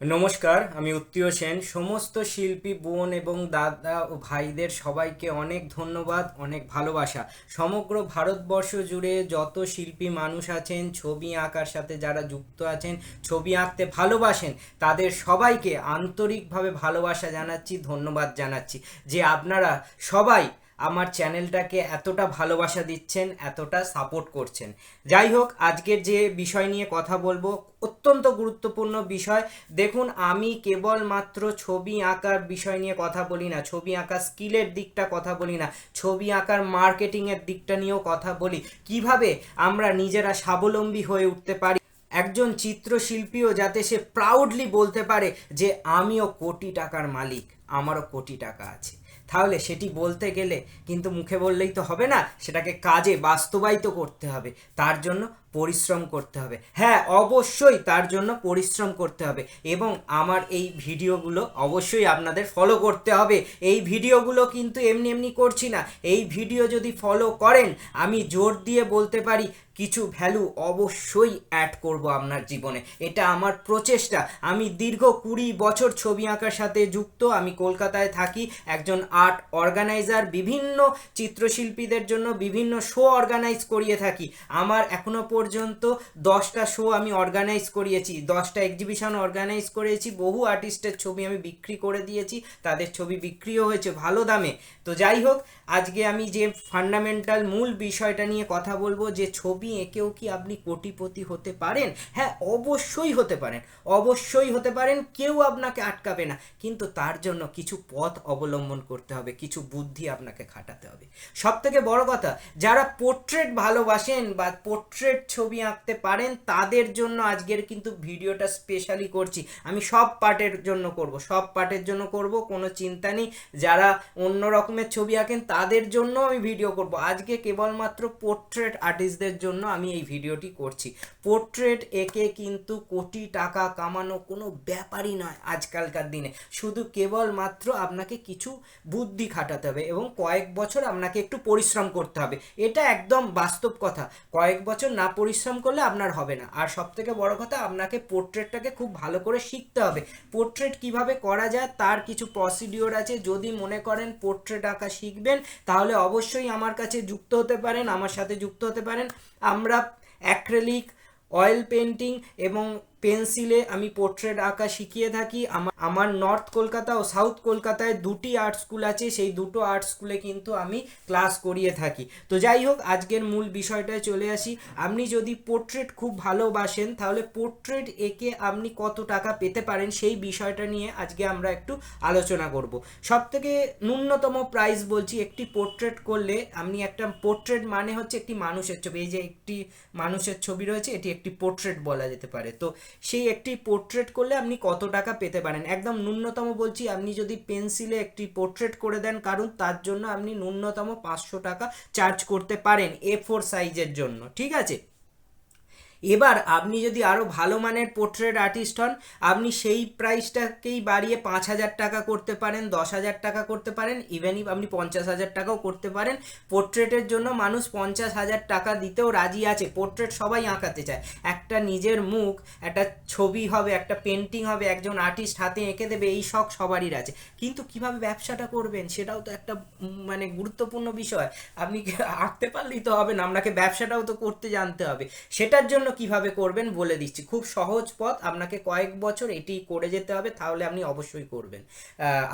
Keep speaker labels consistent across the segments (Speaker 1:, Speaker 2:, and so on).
Speaker 1: নমস্কার, আমি উত্তীয় সেন। সমস্ত শিল্পী, বোন এবং দাদা ও ভাইদের সবাইকে অনেক ধন্যবাদ, অনেক ভালোবাসা। সমগ্র ভারতবর্ষ জুড়ে যত শিল্পী মানুষ আছেন, ছবি আঁকার সাথে যারা যুক্ত আছেন, ছবি আঁকতে ভালোবাসেন, তাদের সবাইকে আন্তরিকভাবে ভালোবাসা জানাচ্ছি, ধন্যবাদ জানাচ্ছি। যে আপনারা সবাই আমার চ্যানেলটাকে এতটা ভালোবাসা দিচ্ছেন, এতটা সাপোর্ট করছেন। যাই হোক, আজকের যে বিষয় নিয়ে কথা বলব, অত্যন্ত গুরুত্বপূর্ণ বিষয়। দেখুন, আমি কেবলমাত্র ছবি আঁকার বিষয় নিয়ে কথা বলি না, ছবি আঁকার স্কিলের দিকটা কথা বলি না, ছবি আঁকার মার্কেটিংয়ের দিকটা নিয়েও কথা বলি। কীভাবে আমরা নিজেরা স্বাবলম্বী হয়ে উঠতে পারি? একজন চিত্রশিল্পীও যাতে সে প্রাউডলি বলতে পারে যে, আমিও কোটি টাকার মালিক, আমারও কোটি টাকা আছে। তাহলে সেটি বলতে গেলে কিন্তু মুখে বললেই তো হবে না, সেটাকে কাজে বাস্তবায়িত করতে হবে। তার জন্য পরিশ্রম করতে হবে। হ্যাঁ অবশ্যই তার জন্য পরিশ্রম করতে হবে এবং আমার এই ভিডিওগুলো অবশ্যই আপনাদের ফলো করতে হবে। এই ভিডিওগুলো কিন্তু এমনি এমনি করছি না। এই ভিডিও যদি ফলো করেন, আমি জোর দিয়ে বলতে পারি কিছু ভ্যালু অবশ্যই অ্যাড করব আপনার জীবনে। এটা আমার প্রচেষ্টা। আমি দীর্ঘ কুড়ি বছর ছবি আঁকার সাথে যুক্ত। আমি কলকাতায় থাকি। একজন আর্ট অর্গানাইজার বিভিন্ন চিত্রশিল্পীদের জন্য বিভিন্ন শো অর্গানাইজ করিয়ে থাকি। আমার এখনও পর্যন্ত দশটা শো আমি অর্গানাইজ করিয়েছি, দশটা এক্সিবিশন অর্গানাইজ করেছি, বহু আর্টিস্টের ছবি আমি বিক্রি করে দিয়েছি, তাদের ছবি বিক্রিও হয়েছে ভালো দামে। তো যাই হোক, আজকে আমি যে ফান্ডামেন্টাল মূল বিষয়টা নিয়ে কথা বলব, যে ছবি এঁকেও কি আপনি কোটিপতি হতে পারেন? হ্যাঁ অবশ্যই হতে পারেন। অবশ্যই হতে পারেন, কেউ আপনাকে আটকাবে না। কিন্তু তার জন্য কিছু পথ অবলম্বন করতে হবে, কিছু বুদ্ধি আপনাকে খাটাতে হবে। সব থেকে বড় কথা, যারা পোর্ট্রেট ভালোবাসেন বা পোর্ট্রেট ছবি আঁকতে পারেন, তাদের জন্য আজকের কিন্তু ভিডিওটা স্পেশালি করছি। আমি সব পার্টের জন্য করব, সব পার্টের জন্য করব, কোনো চিন্তা নেই। যারা অন্য রকমের ছবি আঁকেন, তাদের জন্য আমি ভিডিও করব। আজকে কেবলমাত্র পোর্ট্রেট আর্টিস্টদের জন্য আমি এই ভিডিওটি করছি। পোর্ট্রেট একে কিন্তু কোটি টাকা কামানো কোনো ব্যাপারই নয় আজকালকার দিনে। শুধু কেবলমাত্র আপনাকে কিছু বুদ্ধি খাটাতে হবে এবং কয়েক বছর আপনাকে একটু পরিশ্রম করতে হবে। এটা একদম বাস্তব কথা। কয়েক বছর না পরিশ্রম করলে আপনার হবে না। আর সব থেকে বড় কথা, আপনাকে পোর্ট্রেটটাকে খুব ভালো করে শিখতে হবে। পোর্ট্রেট কীভাবে করা যায়, তার কিছু প্রসিডিওর আছে। যদি মনে করেন পোর্ট্রেট আঁকা শিখবেন, তাহলে অবশ্যই আমার কাছে যুক্ত হতে পারেন, আমার সাথে যুক্ত হতে পারেন। আমরা অ্যাক্রেলিক অয়েল পেন্টিং এবং পেন্সিলে আমি পোর্ট্রেট আঁকা শিখিয়ে থাকি। আমার আমার নর্থ কলকাতা ও সাউথ কলকাতায় দুটি আর্ট স্কুল আছে, সেই দুটো আর্ট স্কুলে কিন্তু আমি ক্লাস করিয়ে থাকি। তো যাই হোক, আজকের মূল বিষয়টায় চলে আসি। আপনি যদি পোর্ট্রেট খুব ভালোবাসেন, তাহলে পোর্ট্রেট এঁকে আপনি কত টাকা পেতে পারেন সেই বিষয়টা নিয়ে আজকে আমরা একটু আলোচনা করব। সব থেকে ন্যূনতম প্রাইস বলছি একটি পোর্ট্রেট করলে আপনি একটা পোর্ট্রেট মানে হচ্ছে একটি মানুষের ছবি। এই যে একটি মানুষের ছবি রয়েছে, এটি একটি পোর্ট্রেট বলা যেতে পারে। তো সেই একটি পোর্ট্রেট করলে আপনি কত টাকা পেতে পারেন? একদম ন্যূনতম বলছি, আপনি যদি পেন্সিলে একটি পোর্ট্রেট করে দেন, কারণ তার জন্য আপনি ন্যূনতম পাঁচশো টাকা চার্জ করতে পারেন এ ফোর সাইজের জন্য, ঠিক আছে? এবার আপনি যদি আরও ভালো মানের পোর্ট্রেট আর্টিস্ট হন, আপনি সেই প্রাইসটাকেই বাড়িয়ে পাঁচ হাজার টাকা করতে পারেন, দশ হাজার টাকা করতে পারেন ইভেন ইফ আপনি পঞ্চাশ হাজার টাকাও করতে পারেন। পোর্ট্রেটের জন্য মানুষ পঞ্চাশ হাজার টাকা দিতেও রাজি আছে। পোর্ট্রেট সবাই আঁকাতে চায়। একটা নিজের মুখ, একটা ছবি হবে, একটা পেন্টিং হবে, একজন আর্টিস্ট হাতে এঁকে দেবে, এই শখ সবারই আছে। কিন্তু কীভাবে ব্যবসাটা করবেন, সেটাও তো একটা মানে গুরুত্বপূর্ণ বিষয়। আপনি আঁকতে পারলেই তো হবে না, আপনাকে ব্যবসাটাও তো করতে জানতে হবে। সেটার জন্য কীভাবে করবেন বলে দিচ্ছি। খুব সহজ পথ, আপনাকে কয়েক বছর এটি করে যেতে হবে, তাহলে আপনি অবশ্যই করবেন।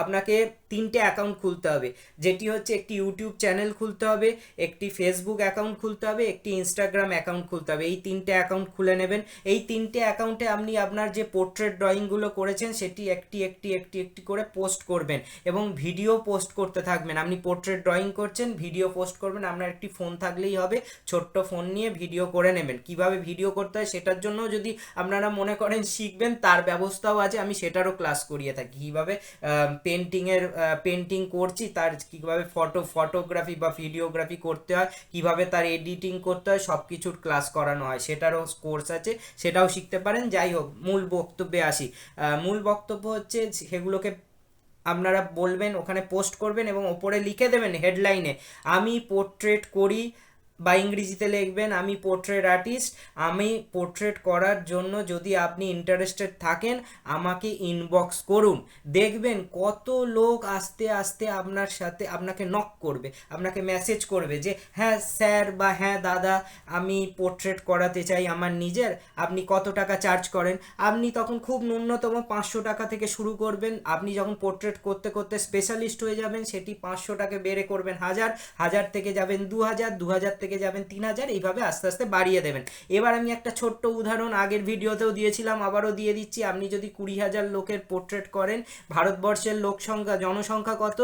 Speaker 1: আপনাকে তিনটে অ্যাকাউন্ট খুলতে হবে, যেটি হচ্ছে একটি ইউটিউব চ্যানেল খুলতে হবে, একটি ফেসবুক অ্যাকাউন্ট খুলতে হবে, একটি ইনস্টাগ্রাম অ্যাকাউন্ট খুলতে হবে। এই তিনটে অ্যাকাউন্ট খুলে নেবেন। এই তিনটে অ্যাকাউন্টে আপনি আপনার যে পোর্ট্রেট ড্রয়িংগুলো করেছেন, সেটি একটি একটি একটি একটি করে পোস্ট করবেন এবং ভিডিও পোস্ট করতে থাকবেন। আপনি পোর্ট্রেট ড্রয়িং করছেন ভিডিও পোস্ট করবেন, আপনার একটি ফোন থাকলেই হবে। ছোট্ট ফোন নিয়ে ভিডিও করে নেবেন। কীভাবে ভিডিও করতে হয়, সেটার জন্য যদি আপনারা মনে করেন শিখবেন, তার ব্যবস্থাও আছে। আমি সেটারও ক্লাস করিয়ে থাকি। কীভাবে পেন্টিংয়ের পেন্টিং করছি, তার কীভাবে ফটো ফটোগ্রাফি বা ভিডিওগ্রাফি করতে হয়, কীভাবে তার এডিটিং করতে হয় সব কিছুর ক্লাস করানো হয়। সেটারও কোর্স আছে, সেটাও শিখতে পারেন। যাই হোক, মূল বক্তব্যে আসি। মূল বক্তব্য হচ্ছে, সেগুলোকে আপনারা বলবেন, ওখানে পোস্ট করবেন এবং ওপরে লিখে দেবেন হেডলাইনে আমি পোর্ট্রেট করি বা ইংরেজিতে লিখবেন, আমি পোর্ট্রেট আর্টিস্ট আমি পোর্ট্রেট করার জন্য যদি আপনি ইন্টারেস্টেড থাকেন, আমাকে ইনবক্স করুন। দেখবেন কত লোক আস্তে আস্তে আপনার সাথে, আপনাকে নক করবে, আপনাকে মেসেজ করবে যে হ্যাঁ স্যার বা হ্যাঁ দাদা, আমি পোর্ট্রেট করাতে চাই আমার নিজের, আপনি কত টাকা চার্জ করেন? আপনি তখন খুব ন্যূনতম পাঁচশো টাকা থেকে শুরু করবেন। আপনি যখন পোর্ট্রেট করতে করতে স্পেশালিস্ট হয়ে যাবেন, সেটি পাঁচশো টাকা বেড়ে করবেন হাজার হাজার থেকে যাবেন দু হাজার দু হাজার যাবেন তিন হাজার, এইভাবে আস্তে আস্তে বাড়িয়ে দেবেন। এবার আমি একটা ছোট্ট উদাহরণ আগের ভিডিওতেও দিয়েছিলাম, আবারও দিয়ে দিচ্ছি। আপনি যদি কুড়ি হাজার লোকের পোর্ট্রেট করেন, ভারতবর্ষের লোক সংখ্যা জনসংখ্যা কত?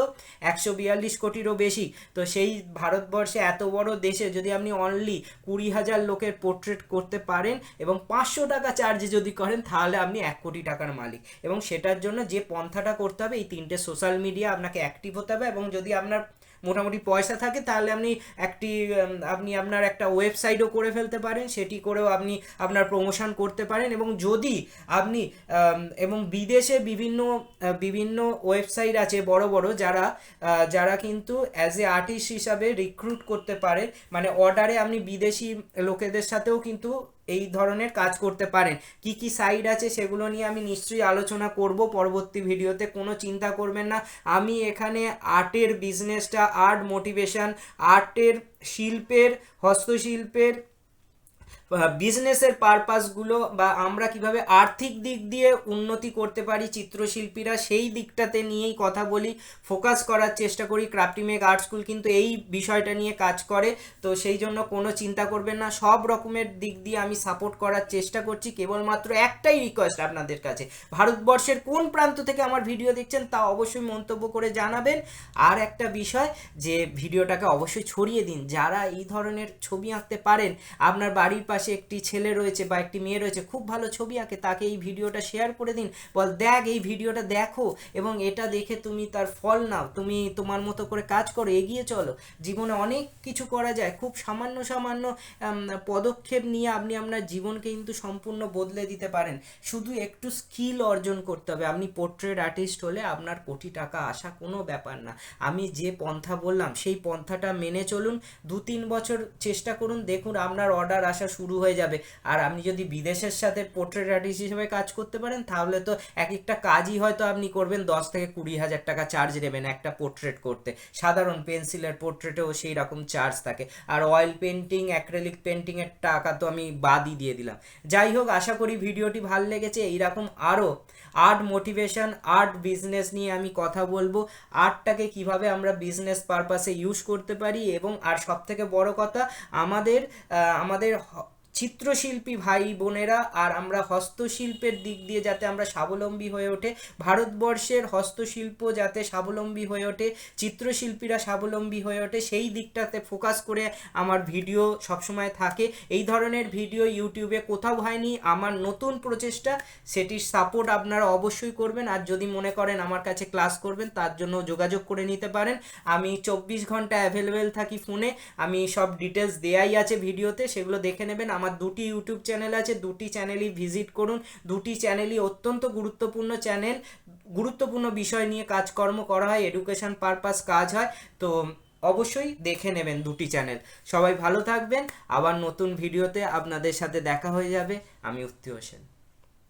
Speaker 1: একশো বিয়াল্লিশ কোটিরও বেশি। তো সেই ভারতবর্ষে এত বড় দেশে যদি আপনি অনলি কুড়ি হাজার লোকের পোর্ট্রেট করতে পারেন এবং পাঁচশো টাকা চার্জ যদি করেন, তাহলে আপনি এক কোটি টাকার মালিক। এবং সেটার জন্য যে পন্থাটা করতে হবে, এই তিনটে সোশ্যাল মিডিয়া আপনাকে অ্যাক্টিভ হতে হবে এবং যদি আপনার মোটামুটি পয়সা থাকে, তাহলে আপনি একটি আপনি আপনার একটা ওয়েবসাইটও করে ফেলতে পারেন, সেটি করেও আপনি আপনার প্রমোশন করতে পারেন এবং যদি আপনি এবং বিদেশে বিভিন্ন বিভিন্ন ওয়েবসাইট আছে বড় বড় যারা যারা কিন্তু অ্যাজ এ আর্টিস্ট হিসাবে রিক্রুট করতে পারে মানে অর্ডারে আপনি বিদেশি লোকেদের সাথেও কিন্তু এই ধরনের কাজ করতে পারেন। কি কি সাইড আছে সেগুলো নিয়ে আমি নিশ্চয়ই আলোচনা করব পরবর্তী ভিডিওতে, কোনো চিন্তা করবেন না। আমি এখানে আর্টের বিজনেসটা আর্ট মোটিভেশান আর্টের শিল্পের, হস্তশিল্পের বিজনেসের পারপাসগুলো বা আমরা কীভাবে আর্থিক দিক দিয়ে উন্নতি করতে পারি চিত্রশিল্পীরা, সেই দিকটাতে নিয়েই কথা বলি। ফোকাস করার চেষ্টা করি। ক্রাফটি মেক আর্ট স্কুল কিন্তু এই বিষয়টা নিয়ে কাজ করে। তো সেই জন্য কোনো চিন্তা করবেন না। সব রকমের দিক দিয়ে আমি সাপোর্ট করার চেষ্টা করছি। কেবলমাত্র একটাই রিকোয়েস্ট আপনাদের কাছে। ভারতবর্ষের কোন প্রান্ত থেকে আমার ভিডিও দেখছেন তা অবশ্যই মন্তব্য করে জানাবেন। আর একটা বিষয় যে ভিডিওটাকে অবশ্যই ছড়িয়ে দিন। যারা এই ধরনের ছবি আঁকতে পারেন, আপনার বাড়ির পাশে একটি ছেলে রয়েছে বা একটি মেয়ে রয়েছে, খুব ভালো ছবি আঁকে, তাকে এই ভিডিওটা শেয়ার করে দিন। বল, দেখ, এই ভিডিওটা দেখো এবং এটা দেখে তুমি তার ফল নাও, তুমি তোমার মতো করে কাজ করো, এগিয়ে চলো। জীবনে অনেক কিছু করা যায়, খুব সামান্য সামান্য পদক্ষেপ নিয়ে আপনি আপনার জীবনকে কিন্তু সম্পূর্ণ বদলে দিতে পারেন। শুধু একটু স্কিল অর্জন করতে হবে। আপনি পোর্ট্রেট আর্টিস্ট হলে আপনার কোটি টাকা আসা কোনো ব্যাপার না। আমি যে পন্থা বললাম, সেই পন্থাটা মেনে চলুন। দু তিন বছর চেষ্টা করুন, দেখুন আপনার অর্ডার আসা শুরু হয়ে যাবে। আর আপনি যদি বিদেশের সাথে পোর্ট্রেট আর্টিস্ট হিসেবে কাজ করতে পারেন, তাহলে তো এক একটা কাজই হয়তো আপনি করবেন, দশ থেকে কুড়ি হাজার টাকা চার্জ নেবেন একটা পোর্ট্রেট করতে। সাধারণ পেন্সিলের পোর্ট্রেটেও সেই রকম চার্জ থাকে। আর অয়েল পেন্টিং অ্যাক্রেলিক পেন্টিংয়ের টাকা তো আমি বাদই দিয়ে দিলাম। যাই হোক, আশা করি ভিডিওটি ভালো লেগেছে। এইরকম আরও আর্ট মোটিভেশন আর্ট বিজনেস নিয়ে আমি কথা বলব। আর্টটাকে কীভাবে আমরা বিজনেস পারপাসে ইউজ করতে পারি এবং আর সব থেকে বড় কথা, আমাদের আমাদের চিত্রশিল্পী ভাই বোনেরা আর আমরা হস্তশিল্পের দিক দিয়ে যাতে আমরা স্বাবলম্বী হয়ে ওঠে, ভারতবর্ষের হস্তশিল্প যাতে স্বাবলম্বী হয়ে ওঠে, চিত্রশিল্পীরা স্বাবলম্বী হয়ে ওঠে, সেই দিকটাতে ফোকাস করে আমার ভিডিও সবসময় থাকে। এই ধরনের ভিডিও ইউটিউবে কোথাও হয়নি, আমার নতুন প্রচেষ্টা, সেটির সাপোর্ট আপনারা অবশ্যই করবেন। আর যদি মনে করেন আমার কাছে ক্লাস করবেন, তার জন্য যোগাযোগ করে নিতে পারেন। আমি চব্বিশ ঘণ্টা অ্যাভেলেবেল থাকি ফোনে আমি সব ডিটেলস দেয়াই আছে ভিডিওতে, সেগুলো দেখে নেবেন। আমার দুটি ইউটিউব চ্যানেল আছে, দুটি চ্যানেলই ভিজিট করুন, দুটি চ্যানেলই অত্যন্ত গুরুত্বপূর্ণ চ্যানেল। গুরুত্বপূর্ণ বিষয় নিয়ে কাজকর্ম করা হয় এডুকেশন পারপাস কাজ হয়, তো অবশ্যই দেখে নেবেন দুটি চ্যানেল। সবাই ভালো থাকবেন, আবার নতুন ভিডিওতে আপনাদের সাথে দেখা হয়ে যাবে। আমি উত্তি হোসেন